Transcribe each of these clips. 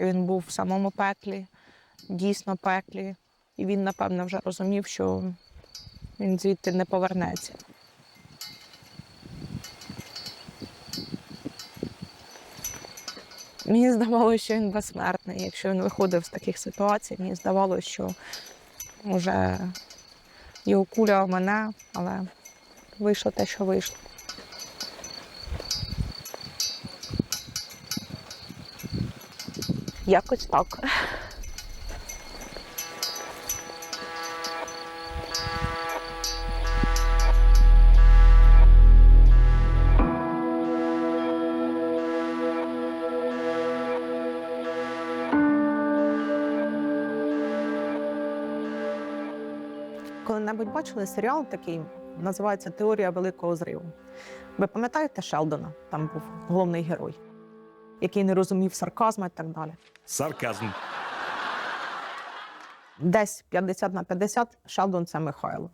Він був в самому пеклі, дійсно пеклі. І він, напевно, вже розумів, що він звідти не повернеться. Мені здавалося, що він безсмертний. Якщо він виходив з таких ситуацій, мені здавалося, що вже його куля в мене, але вийшло те, що вийшло. Якось так. Коли-небудь бачили серіал такий, називається Теорія Великого Зриву. Ви пам'ятаєте Шелдона? Там був головний герой, який не розумів сарказму і так далі. Сарказм. Десь 50 на 50 Шелдон це Михайло.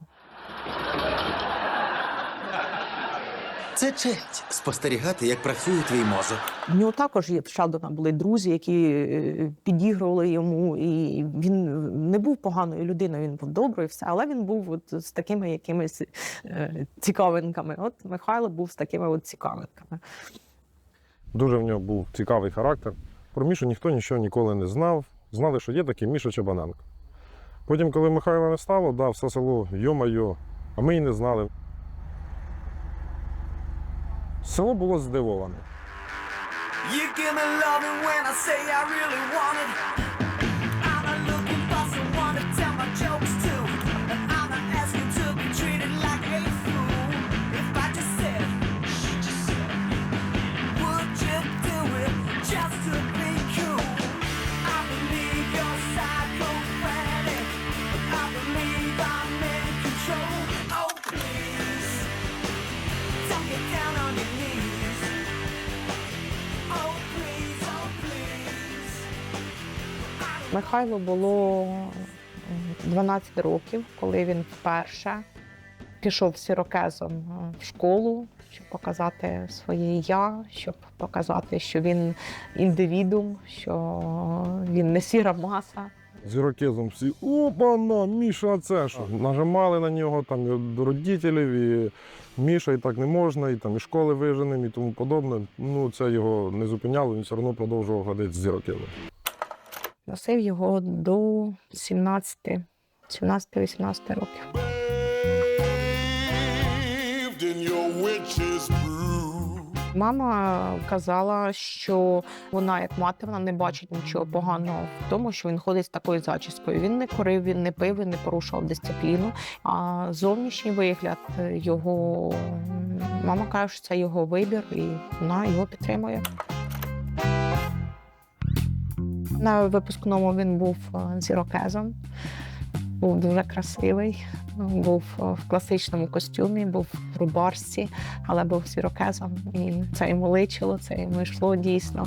Це честь спостерігати, як працює твій мозок. В нього також є в Шелдона були друзі, які е, підігрували йому, і він не був поганою людиною, він був добрий, все, але він був от з такими якимись е, цікавинками. От Михайло був з такими от цікавинками. Дуже в нього був цікавий характер. Про Мішу ніхто нічого ніколи не знав. Знали, що є такий Міша Чабаненко. Потім, коли Михайла не стало, да, все село йо-майо, а ми й не знали. Село було здивоване. You give me loving when I say I really want it. Михайло було 12 років, коли він вперше пішов сірокезом е, в школу, щоб показати своє я, щоб показати, що він індивідум, що він не сіра маса. З ірокезом всі опана, Міша, це що? Нажимали на нього там і до родителів, і Міша, і так не можна, і там і школи виженим, і тому подобне. Ну, це його не зупиняло, він все одно продовжував ходити з ірокезом. Носив його до 17, 17-18 років. Мама казала, що вона, як мати, вона не бачить нічого поганого в тому, що він ходить з такою зачіскою. Він не курив, він не пив, він не порушував дисципліну. А зовнішній вигляд його мама каже, що це його вибір, і вона його підтримує. На випускному він був е, з ірокезом, був дуже красивий, був е, в класичному костюмі, був в рубашці, але був з ірокезом. І це йому личило, це йому йшло дійсно.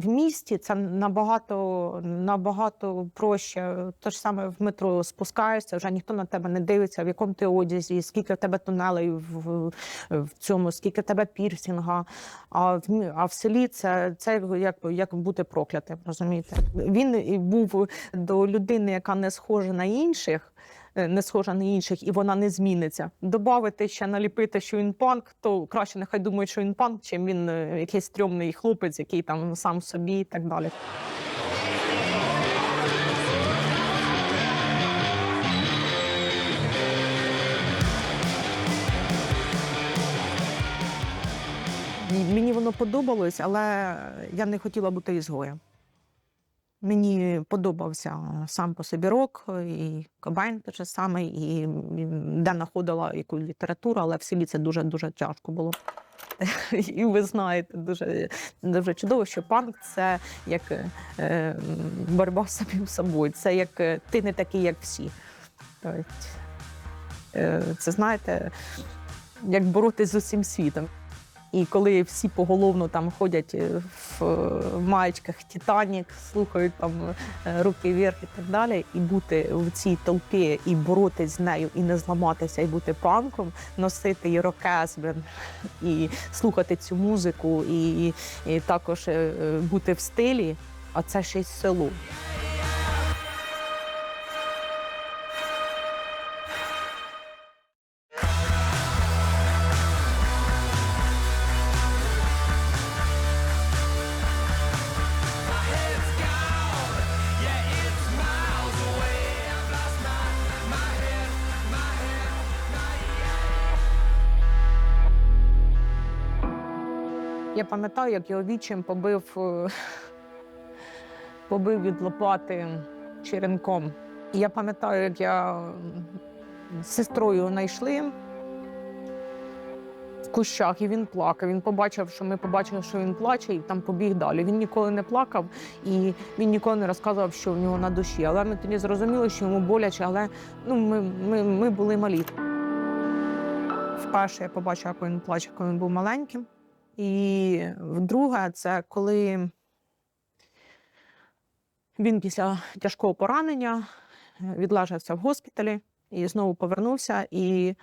В місті це набагато, набагато проще. Те ж саме в метро спускаєшся, вже ніхто на тебе не дивиться, в якому ти одязі, скільки в тебе тунелей в, в цьому, скільки в тебе пірсінга. А в, а в селі це, це як, як бути проклятим, розумієте? Він був до людини, яка не схожа на інших. Е, Не схожа на інших, і вона не зміниться. Добавити ще наліпити, що він панк, то краще нехай думають, що він панк, чим він е, якийсь стрьомний хлопець, який там сам собі і так далі. Мені воно подобалось, але я не хотіла бути ізгоєм. Мені подобався сам по собі рок, і Кобайн те ж саме, і де знаходила яку літературу, але в селі це дуже дуже тяжко було. І ви знаєте, дуже, дуже чудово, що панк це як е, боротьба з самим собою. Це як е, ти не такий, як всі. Тобто, е, Це знаєте, як боротись з усім світом. І коли всі поголовно там ходять е, в, е, в маєчках Титанік, слухають там е, руки вверх і так далі, і бути в цій толпі і боротись з нею, і не зламатися, і бути панком, носити ірокез, блін, і слухати цю музику, і, і також бути в стилі, а це ще й село. Я пам'ятаю, як його вічим побив, е, побив від лопати черенком. І я пам'ятаю, як я з сестрою знайшли в кущах, і він плакав. Він побачив, що ми побачили, що він плаче, і там побіг далі. Він ніколи не плакав і він ніколи не розказував, що в нього на душі. Але ми тоді зрозуміли, що йому боляче, але ну, ми, ми, ми були малі. Вперше я побачила, як він плаче, коли він був маленьким. І вдруге, це коли він після тяжкого поранення відлежався в госпіталі і знову повернувся. І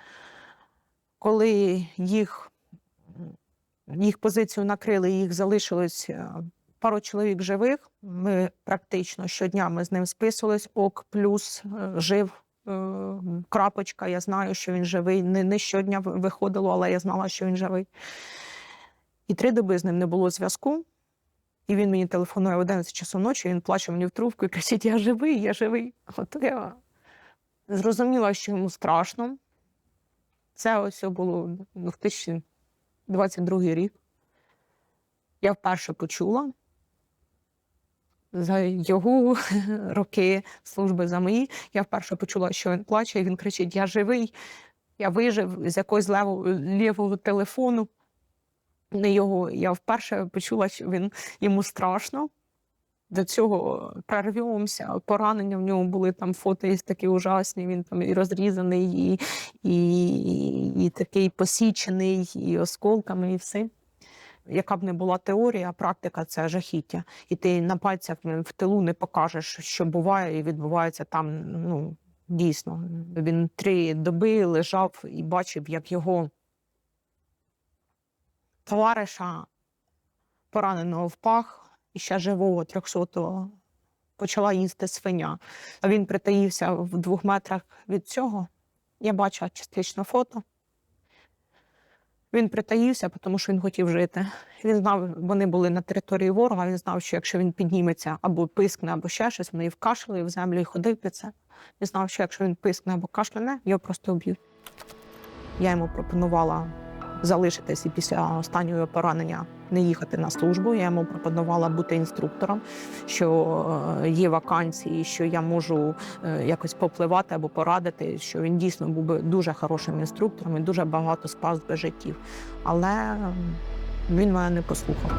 коли їх, їх позицію накрили, їх залишилось е, пару чоловік живих. Ми практично щодня ми з ним списувались, ок, плюс е, жив. е, Крапочка, я знаю, що він живий. Не, не щодня виходило, але я знала, що він живий. І три доби з ним не було зв'язку. І він мені телефонує в 11 часу ночі, він плаче мені в трубку і кричить: Я живий, я живий. От я зрозуміла, що йому страшно. Це ось було 2022 рік. Я вперше почула за його роки служби за мої. Я вперше почула, що він плаче, і він кричить: Я живий, я вижив з якогось лівого телефону його. Я вперше почула, що він йому страшно. До цього прорвемося, поранення в нього були там фото є такі ужасні. Він там і розрізаний, і, і, і такий посічений, і осколками, і все. Яка б не була теорія, практика це жахіття. І ти на пальцях в тилу не покажеш, що буває і відбувається там. Ну дійсно. Він три доби лежав і бачив, як його товариша, пораненого в пах, і ще живого 300-го, почала їсти свиня. А він притаївся в двох метрах від цього. Я бачила частично фото. Він притаївся, тому що він хотів жити. Він знав, вони були на території ворога. Він знав, що якщо він підніметься або пискне, або ще щось, вони і вкашляли в землю і ходив під це. Він знав, що якщо він пискне або кашляне, його просто вб'ють. Я йому пропонувала залишитись і після останнього поранення не їхати на службу. Я йому пропонувала бути інструктором, що е, є вакансії, що я можу е, якось попливати або порадити, що він дійсно був би дуже хорошим інструктором і дуже багато спас би життів. Але він мене не послухав.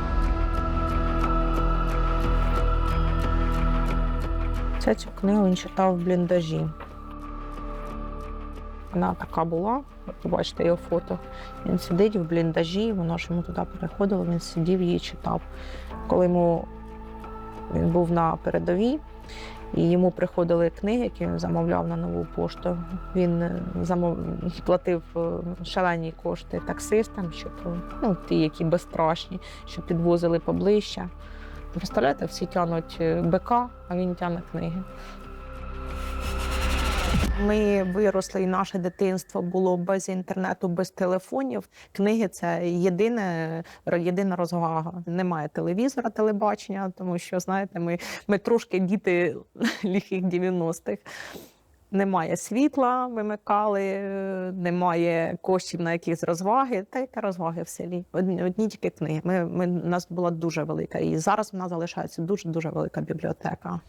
Цю книгу він читав в бліндажі. Вона така була. Побачите його фото. Він сидить в бліндажі, воно ж йому туди переходило, він сидів її читав. Коли йому він був на передовій, і йому приходили книги, які він замовляв на нову пошту. Він е, замов... платив е, шалені кошти таксистам, щоб ну, ті, які безстрашні, щоб підвозили поближче. Представляєте, всі тянуть е, БК, а він тягне книги. Ми виросли, і наше дитинство було без інтернету, без телефонів. Книги це єдине, єдина розвага. Немає телевізора, телебачення, тому що знаєте, ми, ми трошки діти ліхих 90-х. Немає світла, вимикали, немає коштів на якісь розваги. Та яка розваги в селі? Одні, одні тільки книги. Ми, ми, у нас була дуже велика. І зараз в нас залишається дуже дуже велика бібліотека.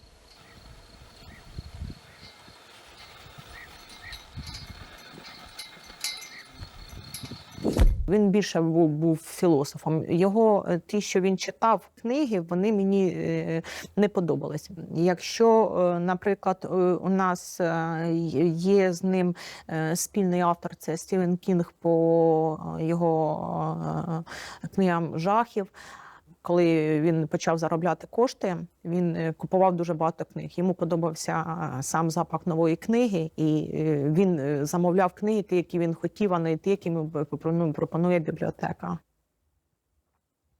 Він більше був, був філософом. Його е, ті, що він читав книги, вони мені е, не подобались. Якщо, е, наприклад, у нас є з ним спільний автор, це Стівен Кінг по його книгам жахів. Коли він почав заробляти кошти, він е, купував дуже багато книг. Йому подобався сам запах нової книги, і е, він е, замовляв книги, ті, які він хотів, а не ті, які йому пропонує- пропонує бібліотека.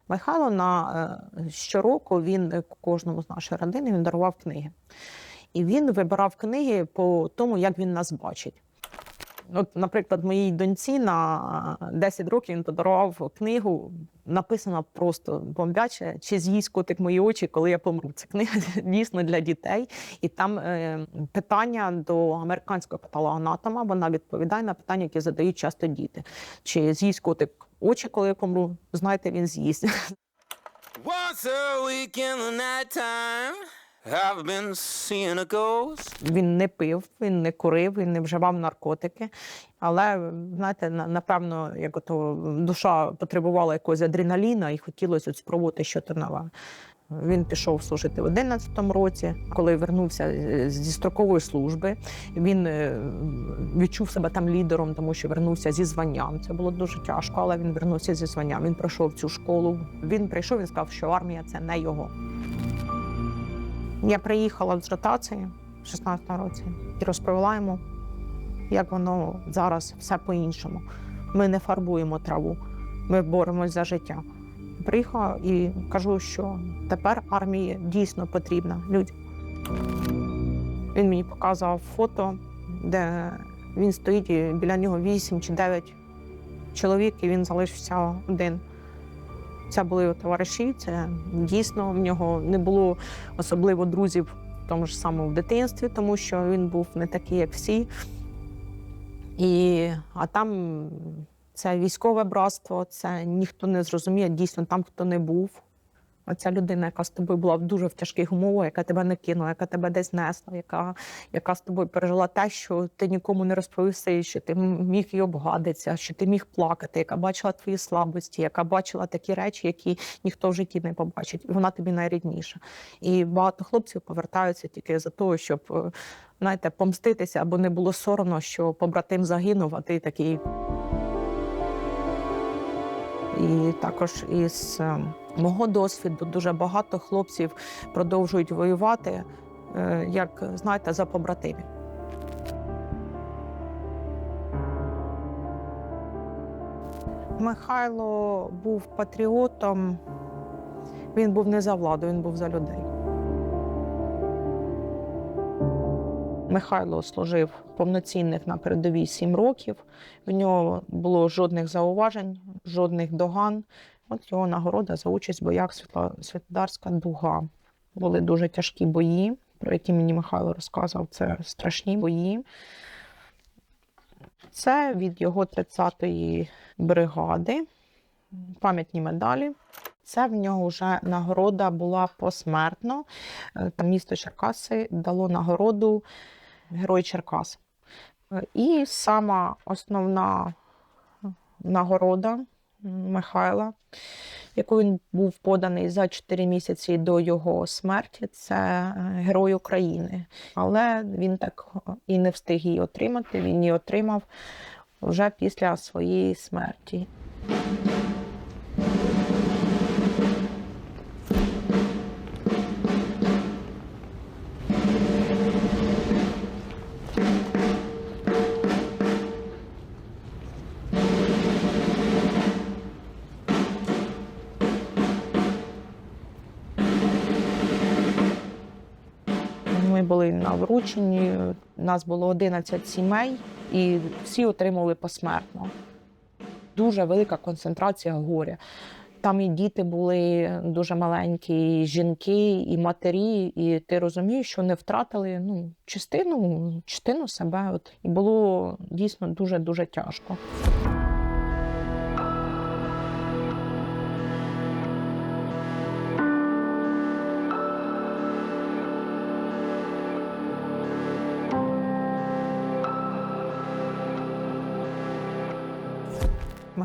Михайло на щороку він кожному з нашої родини він дарував книги. І він вибирав книги по тому, як він нас бачить. От, наприклад, моїй доньці на 10 років він подарував книгу, написана просто бомбяче, чи з'їсть котик мої очі, коли я помру. Це книга дійсно для дітей. І там е, питання до американського патологоанатома, вона відповідає на питання, які задають часто діти. Чи з'їсть котик очі, коли я помру? Знаєте, він з'їсть. Once a week in the nighttime, I've been seeing a ghost. Він не пив, він не курив, він не вживав наркотики. Але знаєте, напевно, як ото душа потребувала якогось адреналіна і хотілося спробувати щось нове. Він пішов служити в 11-му році, коли вернувся зі строкової служби. Він е, відчув себе там лідером, тому що вернувся зі званням. Це було дуже тяжко, але він вернувся зі званням. Він пройшов цю школу. Він прийшов, він сказав, що армія це не його. Я приїхала з ротації в 16 році і розповіла йому, як воно зараз все по-іншому. Ми не фарбуємо траву, ми боремось за життя. Приїхала і кажу, що тепер армія дійсно потрібна людям. Він мені показував фото, де він стоїть, і біля нього 8 чи 9 чоловік, і він залишився один. Це були його товариші. Це дійсно в нього не було особливо друзів в тому ж самому в дитинстві, тому що він був не такий, як всі. І, а там це військове братство, це ніхто не зрозуміє, дійсно там хто не був. Оця людина, яка з тобою була в дуже в тяжких умовах, яка тебе не кинула, яка тебе десь несла, яка, яка з тобою пережила те, що ти нікому не розповів все, що ти міг її обгадитися, що ти міг плакати, яка бачила твої слабості, яка бачила такі речі, які ніхто в житті не побачить. І вона тобі найрідніша. І багато хлопців повертаються тільки за того, щоб е, знаєте, помститися, або не було соромно, що побратим загинув, а ти такий. І також із е, мого досвіду дуже багато хлопців продовжують воювати, е, як знаєте, за побратимів. Михайло був патріотом. Він був не за владу, він був за людей. Михайло служив повноцінних на передовій сім років. В нього було жодних зауважень, жодних доган. От його нагорода за участь в боях Світла... Світлодарська дуга. Були дуже тяжкі бої, про які мені Михайло розказав. Це страшні бої. Це від його 30-ї бригади, пам'ятні медалі. Це в нього вже нагорода була посмертно. Е, Там місто Черкаси дало нагороду Герой Черкас. Е, І сама основна нагорода Михайла, яку він був поданий за 4 місяці до його смерті, це е, Герой України. Але він так і не встиг її отримати. Він її отримав вже після своєї смерті. На нас було 11 сімей, і всі отримали посмертно. Дуже велика концентрація горя. Там і діти були дуже маленькі, і жінки, і матері, і ти розумієш, що вони втратили ну, частину, частину себе. От. І було дійсно дуже-дуже тяжко.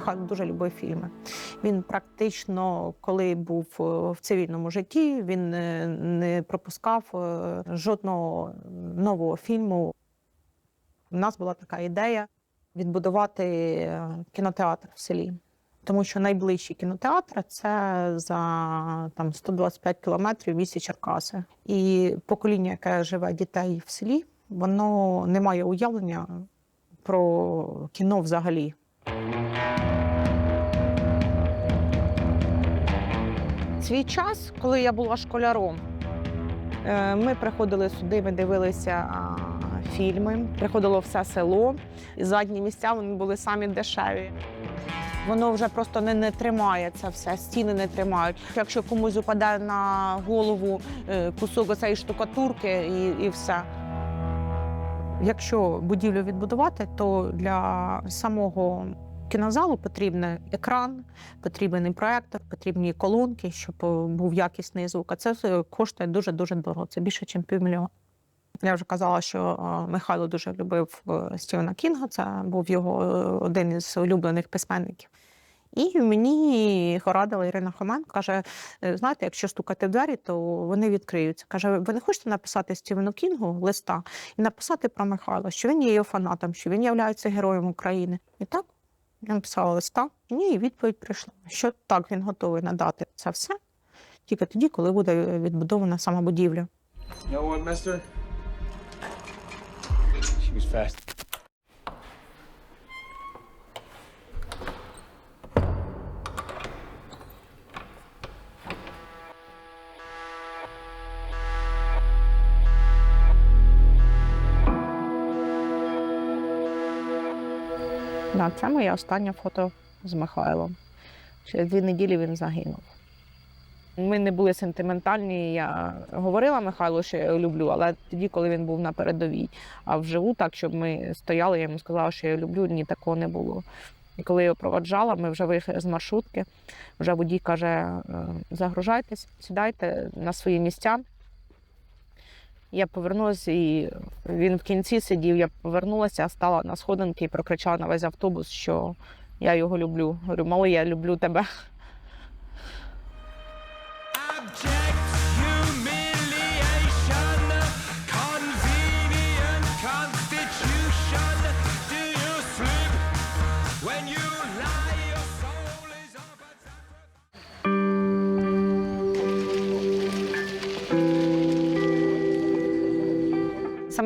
Михайло дуже любив фільми. Він практично, коли був е, в цивільному житті, він е, не пропускав е, жодного нового фільму. У нас була така ідея відбудувати кінотеатр в селі. Тому що найближчі кінотеатри це за там 125 кілометрів місті Черкаси. І покоління, яке живе дітей в селі, воно не має уявлення про кіно взагалі. Свій час, коли я була школяром, е, ми приходили сюди, ми дивилися фільми, приходило все село. І задні місця вони були самі дешеві. Воно вже просто не, не тримає це все, стіни не тримають. Якщо комусь упаде на голову е, кусок цієї штукатурки і, і все. Якщо будівлю відбудувати, то для самого кінозалу потрібен екран, потрібен і проектор, потрібні колонки, щоб е, був якісний звук. А це коштує дуже дуже дорого. Це більше, ніж півмільйона. Я вже казала, що е, Михайло дуже любив е, Стівена Кінга. Це був його один із улюблених письменників. І мені порадила Ірина Хоменко, каже: «Е, знаєте, якщо стукати в двері, то вони відкриються. Каже, ви не хочете написати Стівену Кінгу листа і написати про Михайла, що він є його фанатом, що він є героєм України. І так я написала листа. І відповідь прийшла, що так він готовий надати це все тільки тоді, коли буде відбудована сама будівля. You know. Да, це моє останнє фото з Михайлом. Через дві неділі він загинув. Ми не були сентиментальні. Я говорила Михайлу, що я його люблю, але тоді, коли він був на передовій, а вживу, так, щоб ми стояли, я йому сказала, що я його люблю, ні, такого не було. І коли я його проводжала, ми вже вийшли з маршрутки. Вже водій каже: «Е, загружайтесь, сідайте на свої місця. Я повернулася, і він в кінці сидів. Я повернулася, стала на сходинки і прокричала на весь автобус, що я його люблю. Говорю, малий, я люблю тебе.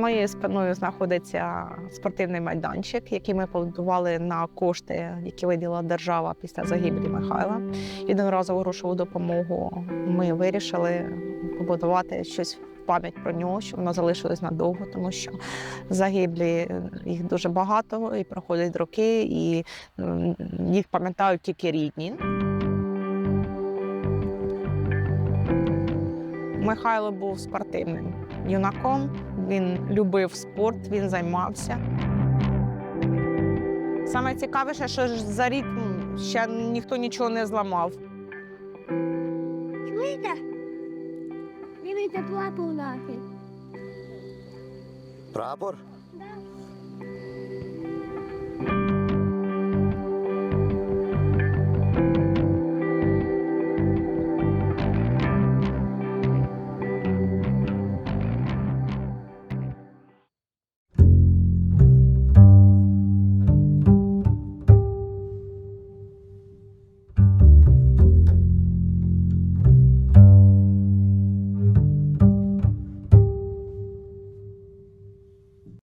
Моєю спиною знаходиться спортивний майданчик, який ми побудували на кошти, які виділа держава після загибелі Михайла. Єдиноразову грошову допомогу ми вирішили побудувати щось пам'ять про нього, щоб воно залишилось надовго, тому що загиблі е, їх дуже багато і проходять роки, і їх пам'ятають тільки рідні. Михайло був спортивним юнаком. Він любив спорт, він займався. Саме цікавіше, що за рік ще ніхто нічого не зламав. Чуєте? Дивіться, прапор наші. Прапор?